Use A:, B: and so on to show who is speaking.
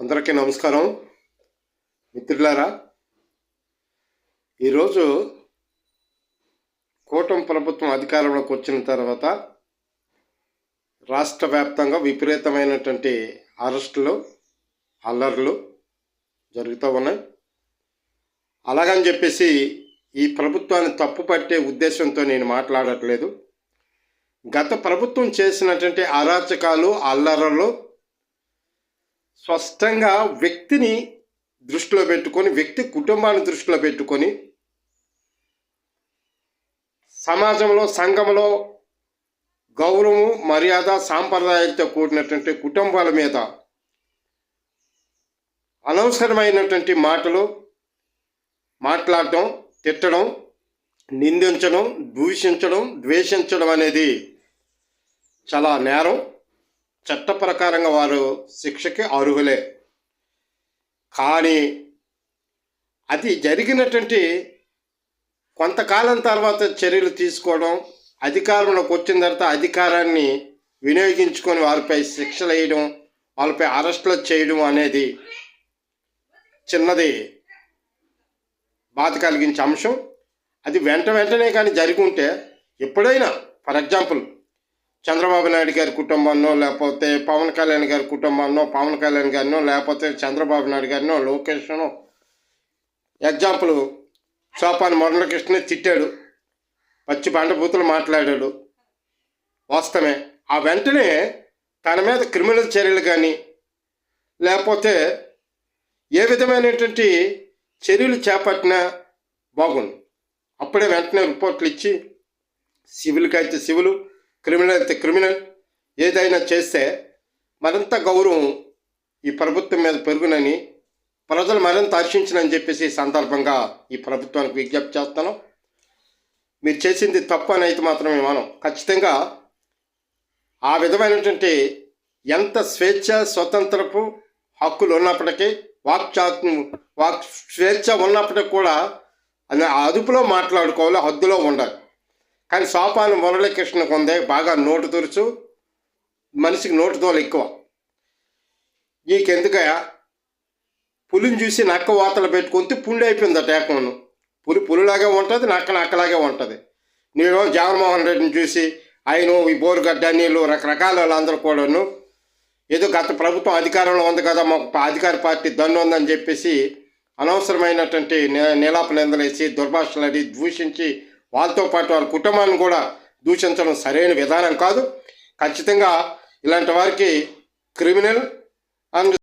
A: అందరికీ నమస్కారం. మిత్రులారా ఈరోజు కూటమి ప్రభుత్వం అధికారంలోకి వచ్చిన తర్వాత రాష్ట్ర వ్యాప్తంగా విపరీతమైనటువంటి అరెస్టులు అల్లర్లు జరుగుతూ ఉన్నాయి. అలాగని చెప్పేసి ఈ ప్రభుత్వాన్ని తప్పు పట్టే ఉద్దేశంతో నేను మాట్లాడట్లేదు. గత ప్రభుత్వం చేసినటువంటి అరాచకాలు అల్లరలు స్పష్టంగా వ్యక్తిని దృష్టిలో పెట్టుకొని వ్యక్తి కుటుంబాన్ని దృష్టిలో పెట్టుకొని సమాజంలో సంఘంలో గౌరవము మర్యాద సాంప్రదాయాలతో కూడినటువంటి కుటుంబాల మీద అనవసరమైనటువంటి మాటలు మాట్లాడటం తిట్టడం నిందించడం దూషించడం ద్వేషించడం అనేది చాలా నేరం. చట్ట ప్రకారంగా వారు శిక్షకి అర్హులే. కానీ అది జరిగినటువంటి కొంతకాలం తర్వాత చర్యలు తీసుకోవడం అధికారంలోకి వచ్చిన తర్వాత అధికారాన్ని వినియోగించుకొని వారిపై శిక్షలు వేయడం వాళ్ళపై అరెస్టులు చేయడం అనేది చిన్నది బాధ కలిగించే అంశం. అది వెంట వెంటనే కానీ జరిగి ఉంటే ఎప్పుడైనా ఫర్ ఎగ్జాంపుల్ చంద్రబాబు నాయుడు గారి కుటుంబాన్నో లేకపోతే పవన్ కళ్యాణ్ గారి కుటుంబాన్నో పవన్ కళ్యాణ్ గారినో లేకపోతే చంద్రబాబు నాయుడు గారినో లోకేష్ను. ఎగ్జాంపుల్ సోపాన్ మురళకృష్ణ తిట్టాడు. పచ్చి బండబూతులు మాట్లాడాడు. వాస్తవమే. ఆ వెంటనే తన మీద క్రిమినల్ చర్యలు కానీ లేకపోతే ఏ విధమైనటువంటి చర్యలు చేపట్టినా బాగుండు. అప్పుడే వెంటనే రిపోర్ట్లు ఇచ్చి సివిల్కి అయితే సివిలు క్రిమినల్ అయితే క్రిమినల్. ఏదైనా చేస్తే మరింత గౌరవం ఈ ప్రభుత్వం మీద పెరుగునని ప్రజలు మరింత హర్షించనని చెప్పేసి సందర్భంగా ఈ ప్రభుత్వానికి విజ్ఞప్తి చేస్తాను మీరు చేసింది తప్పు అని అయితే మాత్రమే మనం ఖచ్చితంగా ఆ విధమైనటువంటి ఎంత స్వేచ్ఛ స్వతంత్రపు హక్కులు ఉన్నప్పటికీ వాక్ వాక్ స్వేచ్ఛ ఉన్నప్పటికీ కూడా అది ఆ అదుపులో మాట్లాడుకోవాలి హద్దులో ఉండాలి. కానీ సోపాను మురళీకృష్ణకు ఉంది. బాగా నోటు తురుచు. మనిషికి నోటు తోలు ఎక్కువ. నీకెందుకయా పులిని చూసి నక్క వాతలు పెట్టుకుంటే పుండి అయిపోయిందట ఏకమను పులి పులిలాగే ఉంటుంది నక్క నక్కలాగే ఉంటుంది. నేను జగన్మోహన్ రెడ్డిని చూసి ఆయన ఈ బోరుగడ్డ నీళ్ళు రకరకాల వాళ్ళందరూ కూడాను. ఏదో గత ప్రభుత్వం అధికారంలో ఉంది కదా మాకు అధికార పార్టీ దన్ను ఉందని చెప్పేసి అనవసరమైనటువంటి నిలాప నిందలేసి దుర్భాషలు అడిగి దూషించి వాళ్ళతో పాటు వాళ్ళ కుటుంబాన్ని కూడా దూషించడం సరైన విధానం కాదు. ఖచ్చితంగా ఇలాంటి వారికి క్రిమినల్ అండ్